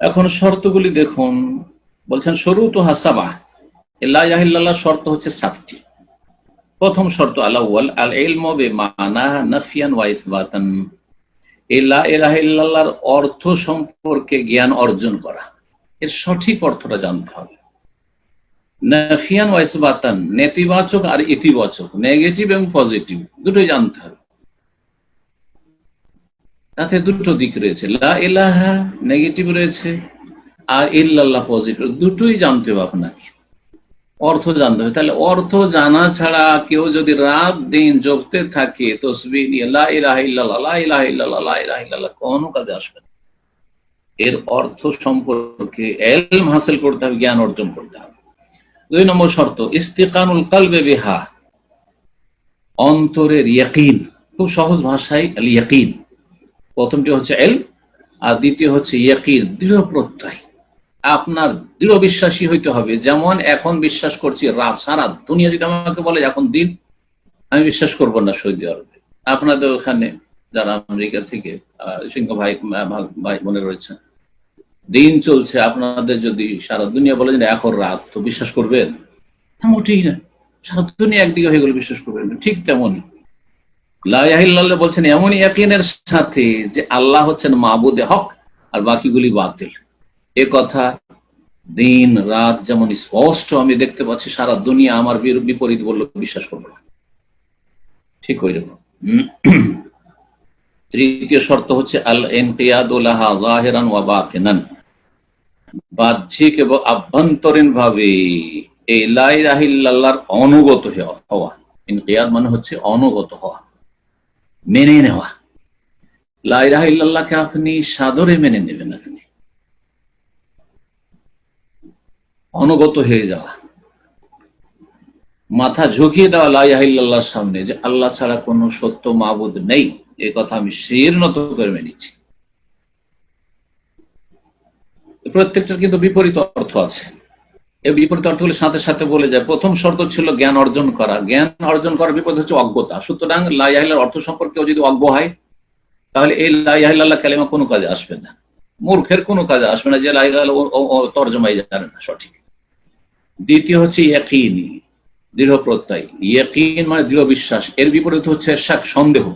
এখন শর্তগুলি দেখুন। বলছেন সরু তো হাসাবা। ইল্লাহ শর্ত হচ্ছে সাতটি। প্রথম শর্ত আলাউল আল ইলম বেমানা নাফিয়ান ওয়া ইসবাতান। ইল্লা ইলাহা ইল্লাল্লাহর অর্থ সম্পর্কে জ্ঞান অর্জন করা। এর সঠিক অর্থটা জানতে হবে। নাফিয়ান ওয়া ইসবাতান, নেতিবাচক আর ইতিবাচক, নেগেটিভ এবং পজিটিভ, দুটোই জানতে হবে। তাতে দুটো দিক রয়েছে। লা ইলাহা নেগেটিভ রয়েছে আর ইল্লাল্লাহ পজিটিভ। দুটোই জানতে হবে আপনাকে। অর্থ জানতে হবে। তাহলে অর্থ জানা ছাড়া কেউ যদি রাত দিন জগতে থাকে তসবি কোনো কাজে আসবে না। এর অর্থ সম্পর্কে এলম হাসিল করতে হবে, জ্ঞান অর্জন করতে হবে। দুই নম্বর শর্ত, ইস্তিকানুল কালবে বিহা, অন্তরের ইয়াকিন। খুব সহজ ভাষায় ইয়াকিন প্রথমটি হচ্ছে এল, আর দ্বিতীয় হচ্ছে ইয়াকিন, দৃঢ় প্রত্যয়। আপনার দৃঢ় বিশ্বাসী হইতে হবে। যেমন এখন বিশ্বাস করছি রাত সারা দুনিয়া যদি আমাকে বলে এখন দিন, আমি বিশ্বাস করব না সৌদি আরবে। আপনাদের ওখানে যারা আমেরিকা থেকে সিংহ ভাই ভাই মনে রয়েছে, দিন চলছে, আপনাদের যদি সারা দুনিয়া বলে যে এখন রাত, তো বিশ্বাস করবেন? মোটেই না। সারা দুনিয়া একদিকে হয়ে গেলে বিশ্বাস করবেন ঠিক তেমনই। লাহিল্লাহ বলছেন, এমনই একিনের সাথে যে আল্লাহ হচ্ছেন মাহবুদে হক আর বাকিগুলি বাতিল। এ কথা দিন, রাত যেমন স্পষ্ট আমি দেখতে পাচ্ছি, সারা দুনিয়া আমার বিপরীত বলল বিশ্বাস করব না। ঠিক ওই রকম তৃতীয় শর্ত হচ্ছে আল এনকিয়াদুল্লাহা জাহেরান ওয়া বাহ্যিক এবং আভ্যন্তরীণ ভাবে এই লাই লাইরাহিল্লাহর অনুগত হওয়া। ইনকিয়াদ মানে হচ্ছে অনুগত হওয়া। মেনে নেওয়া। লাইরাহিল্লাহকে আপনি সাদরে মেনে নেবেন আপনি অনুগত হয়ে যাওয়া। মাথা ঝুঁকিয়ে দেওয়া লাইহিল্লাহর সামনে যে আল্লাহ ছাড়া কোনো সত্য মাবুদ নেই, এ কথা আমি শীর্ণত করে মেনেছি প্রত্যেকটার কিন্তু বিপরীত অর্থ আছে। এই বিপরীত অর্থগুলি সাথে সাথে বলে যায়, প্রথম শর্ত ছিল জ্ঞান অর্জন করা। জ্ঞান অর্জন করার বিপরীত হচ্ছে অজ্ঞতা। সুতরাং লাইহিল্লার অর্থ সম্পর্কেও যদি অজ্ঞ হয়, তাহলে এই লাইহিল্লাহ কালিমা কোনো কাজে আসবে না। মূর্খের কোনো কাজে আসবে না যে লাইহ তর্জমাই জানে না সঠিক। দ্বিতীয় হচ্ছে ইয়াকিন, দৃঢ় প্রত্যয়। ইয়াকিন মানে দৃঢ় বিশ্বাস। এর বিপরীত হচ্ছে শাক, সন্দেহ।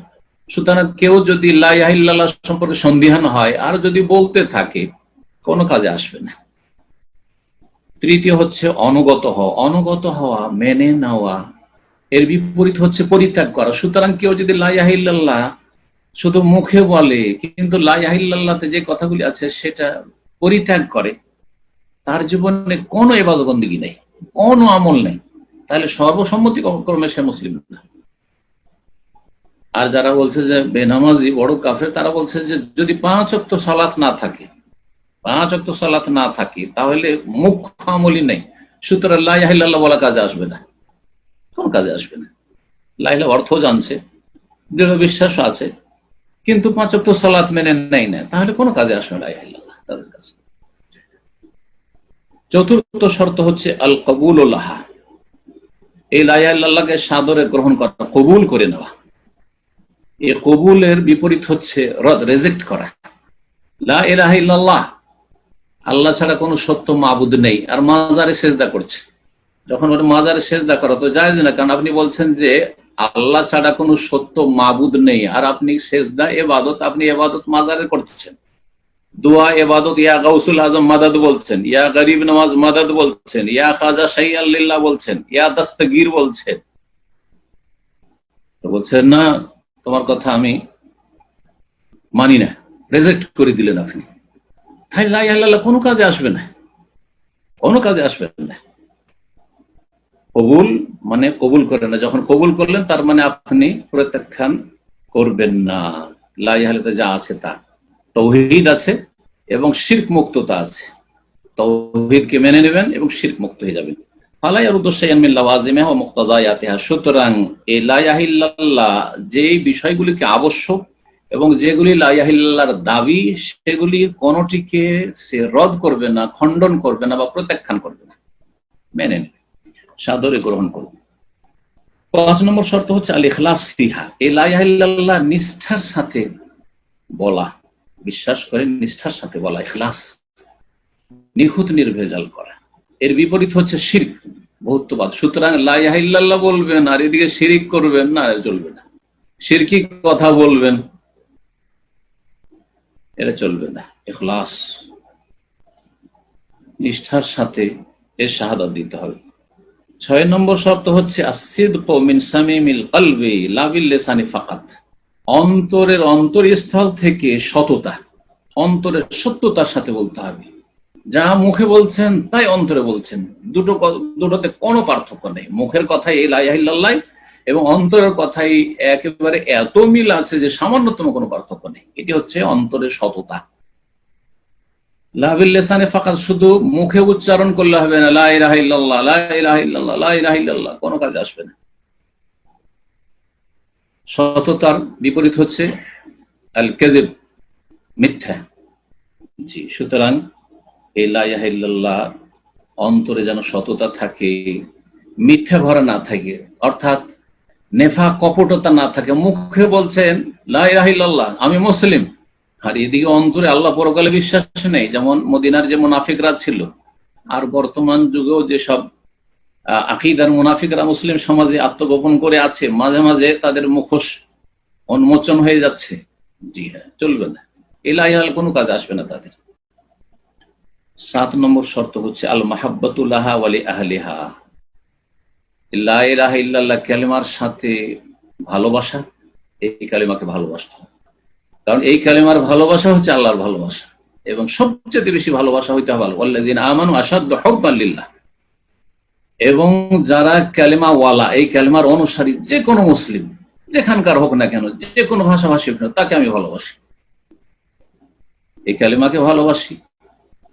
সুতরাং কেউ যদি লাইহিল্লাহ সম্পর্কে সন্দিহান হয়, আর যদি বলতে থাকে, কোনো কাজে আসবে না। তৃতীয় হচ্ছে অনুগত হওয়া। অনুগত হওয়া মেনে নেওয়া। এর বিপরীত হচ্ছে পরিত্যাগ করা। সুতরাং কেউ যদি লাইহিল্লাহ শুধু মুখে বলে, কিন্তু লাইহিল্লাহতে যে কথাগুলি আছে সেটা পরিত্যাগ করে, তার জীবনে কোনো এবাদবন্দিগি নেই, কোনো আমল নেই। তাহলে সর্বসম্মতি ক্রমে সে মুসলিম না। আর যারা বলছে যে বেনামাজি বড় কাফের, তারা বলছে যে যদি পাঁচ অক্ত সালাত না থাকে পাঁচ সালাত না থাকে, তাহলে মুখ্য আমলই নেই। সুতরাং লাইহিল্লাহ বলা কাজে আসবে না। কোন কাজে আসবে না। লাইলা অর্থ জানছে, দৃঢ় বিশ্বাস আছে, কিন্তু পাঁচ সালাত মেনে নেই না, তাহলে কোনো কাজে আসবে না লাইহিল্লাহ তাদের কাছে। চতুর্থ শর্ত হচ্ছে আল কবুল লাহা। এই লাইহাল্লাহকে সাদরে গ্রহণ করা, কবুল করে নেওয়া। এই কবুলের বিপরীত হচ্ছে রদ রেজেক্ট করা। লা ইলাহিল্লাহ আল্লাহ ছাড়া কোনো সত্য মাবুদ নেই। আর মাজারে সেজদা করছে। যখন ওটা মাজারে সেজদা করা তো যায় না, কারণ আপনি বলছেন যে আল্লাহ ছাড়া কোনো সত্য মাবুদ নেই। আর আপনি সেজদা, এবাদত, আপনি এবাদত মাজারে করছেন। দোয়া, এবাদত, ইয়া গাউসুল আজম মাদাদ বলছেন, ইয়া গরিব নওয়াজ মাদাদ বলছেন, ইয়া খাজা শাহি আল্লাহ বলছেন, ইয়া দস্তগীর বলছেন। তো বলছেন না, তোমার কথা আমি মানি না। রেজেক্ট করে দিলেন আপনি। তাই লাই আল্লাহ কোনো কাজে আসবে না। কোনো কাজে আসবে না। কবুল মানে কবুল করে না। যখন কবুল করলেন, তার মানে আপনি প্রত্যাখ্যান করবেন না। লাই হালেতে যা আছে তা। তৌহিদ আছে এবং শির্ক মুক্ততা আছে। তৌহিদকে মেনে নেবেন এবং শির্ক মুক্ত হয়ে যাবেন। সুতরাং এই লাইয়াহিল্লাহ যে বিষয়গুলিকে আবশ্যক এবং যেগুলি লাইয়াহিল্লাহর দাবি, সেগুলি কোনটিকে সে রদ করবে না, খণ্ডন করবে না বা প্রত্যাখ্যান করবে না। মেনে নেবে, সাদরে গ্রহণ করবে পাঁচ নম্বর শর্ত হচ্ছে আল ইখলাস ফিহা। এই লাইয়াহিল্লাহ নিষ্ঠার সাথে বলা, বিশ্বাস করে নিষ্ঠার সাথে বলা, ইখলাস, নিখুঁত নির্ভেজাল করা। এর বিপরীত হচ্ছে শির্ক, বহুত্ববাদ। সুতরাং লাইল্লাহ বলবেন আর এদিকে শিরিক করবেন না চলবে না। শিরকি কথা বলবেন এটা চলবে না। এখলাস নিষ্ঠার সাথে এর শাহাদাত দিতে হবে। ছয় নম্বর শর্ত হচ্ছে ফাকাত। অন্তরের অন্তরস্থল থেকে সততা, অন্তরের সত্যতার সাথে বলতে হবে। যা মুখে বলছেন, তাই অন্তরে বলছেন। দুটো দুটোতে কোনো পার্থক্য নেই। মুখের কথাই এই লাইল্লাহ এবং অন্তরের কথাই একেবারে এত মিল আছে যে সামান্যতম কোনো পার্থক্য নেই। এটি হচ্ছে অন্তরের সততা। লাভিল্লেসানে ফাঁকা শুধু মুখে উচ্চারণ করলে হবে না লাই রাহিল্লাহ লাই রাহিল্লাহ লাই রাহিল্লাহ কোনো কাজে আসবে না। সততার বিপরীত হচ্ছে আল কেদেব মিথ্যা। জি, সুতরাং এই লাইল্লাহ অন্তরে যেন সততা থাকে, মিথ্যা ভরা না থাকে, অর্থাৎ নেফা কপটতা না থাকে, মুখে বলছেন লাইল্লাহ আমি মুসলিম। আর এদিকে অন্তরে আল্লাহ পরকালে বিশ্বাস নেই, যেমন মদিনার যে মুনাফিকরা ছিল। আর বর্তমান যুগেও যেসব আকিদার মুনাফিকরা মুসলিম সমাজে আত্মগোপন করে আছে, মাঝে মাঝে তাদের মুখোশ উন্মোচন হয়ে যাচ্ছে। জি হ্যাঁ চলবে না। এলাইহাল কোনো কাজ আসবে না তাদের। সাত নম্বর শর্ত হচ্ছে আল মাহাব্বাতুল্লাহ ওয়ালি আহলিহা। ইল্লাহ কালিমার সাথে ভালোবাসা, এই কালিমাকে ভালোবাসা। কারণ এই কালিমার ভালোবাসা হচ্ছে আল্লাহর ভালোবাসা। এবং সবচেয়ে বেশি ভালোবাসা হইতে হবে আল্লাহ আমানু আসাদ হব্বাল্লিল্লাহ এবং যারা ক্যালিমা ওয়ালা এই ক্যালিমার অনুসারী, যে কোনো মুসলিম, যেখানকার হোক না কেন, যে কোনো ভাষাভাষী হোক তাকে আমি ভালোবাসি। এই ক্যালিমাকে ভালোবাসি।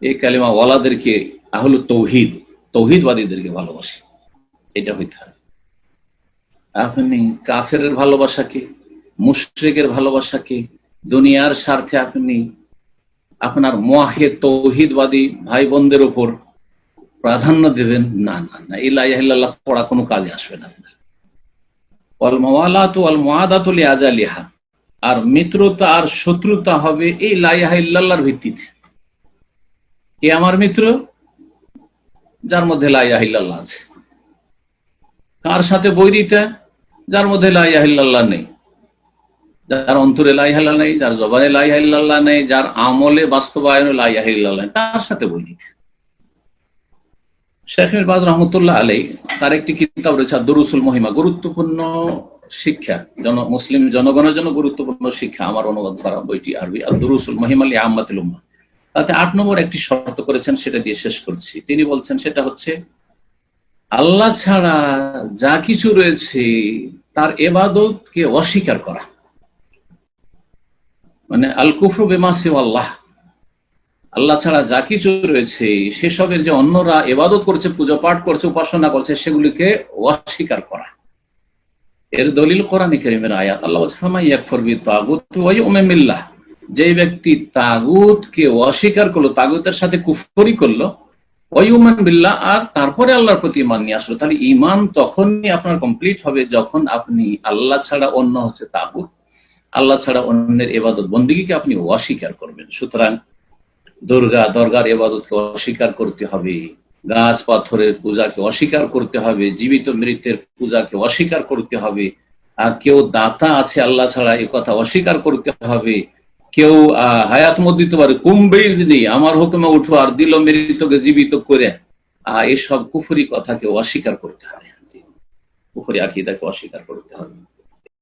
এই ক্যালিমা ওয়ালাদেরকে আহল তৌহিদ, তৌহিদবাদীদেরকে ভালোবাসি। এটা হইতে হবে। আপনি কাফের ভালোবাসাকে মুশ্রিকের ভালোবাসাকে দুনিয়ার স্বার্থে আপনি, আপনার মহে তৌহিদবাদী ভাই বোনদের উপর প্রাধান্য দেবেন? না না না। ইল্লাহ পড়া কোনো কাজে আসবে না আজালিহা আর মিত্রতা আর শত্রুতা হবে এই লাইহা ইল্লাহর ভিত্তিতে। কে আমার মিত্র? যার মধ্যে লাইয়াহিল্লাহ আছে। কার সাথে বৈরিতা যার মধ্যে লাইয়াহিল্লাহ নেই। যার অন্তরে লাইহাল্লাহ নেই, যার জবানে লাইহাল্লাহ নেই, যার আমলে বাস্তবায়নে লাইহাল্লাহ নেই, তার সাথে বৈরিতা শেখ বাজ রহমতুল্লাহ আলাই তার একটি কিতাব রয়েছে দরুসুল মহিমা, গুরুত্বপূর্ণ শিক্ষা, জন, মুসলিম জনগণের জন্য গুরুত্বপূর্ণ শিক্ষা, আমার অনুবাদ করা বইটি আরবি আর দরুসুল মহিমা আলী আহমদুল উম্মা তাতে আট নম্বর একটি শর্ত করেছেন, সেটা দিয়ে শেষ করছি। তিনি বলছেন, সেটা হচ্ছে আল্লাহ ছাড়া যা কিছু রয়েছে, তার এবাদতকে অস্বীকার করা। মানে আল কুফরু বেমাসি আল্লাহ। আল্লাহ ছাড়া যা কিছু রয়েছে, সেসবের যে অন্যরা এবাদত করছে, পুজো পাঠ করছে, উপাসনা করছে, সেগুলিকে অস্বীকার করা। এর দলিল কোরআন করিমের আয়াত। আল্লাহ ওয়াইউমিল্লাহ যে ব্যক্তি তাগুতকে অস্বীকার করল, তাগুতের সাথে কুফরি করল ওয়ুমান বিল্লাহ, আর তারপরে আল্লাহর প্রতি ইমান নিয়ে আসলো। তাহলে ইমান তখনই আপনার কমপ্লিট হবে যখন আপনি আল্লাহ ছাড়া অন্য হচ্ছে তাগুত। আল্লাহ ছাড়া অন্যের এবাদত বন্দিগিকে আপনি অস্বীকার করবেন। সুতরাং দুর্গা, দরগার এবাদতকে অস্বীকার করতে হবে। গাছ, পাথরের পূজাকে অস্বীকার করতে হবে। জীবিত মৃতের পূজাকে অস্বীকার করতে হবে। আর কেউ দাতা আছে আল্লাহ ছাড়া, এ কথা অস্বীকার করতে হবে। কেউ হায়াত মত দিতে পারে কুম্বেই নেই। আমার হুকুমে উঠো আর দিল মৃতকে জীবিত করে এসব কুফুরি কথাকে অস্বীকার করতে হবে। কুফুরি আকিদাকে অস্বীকার করতে হবে।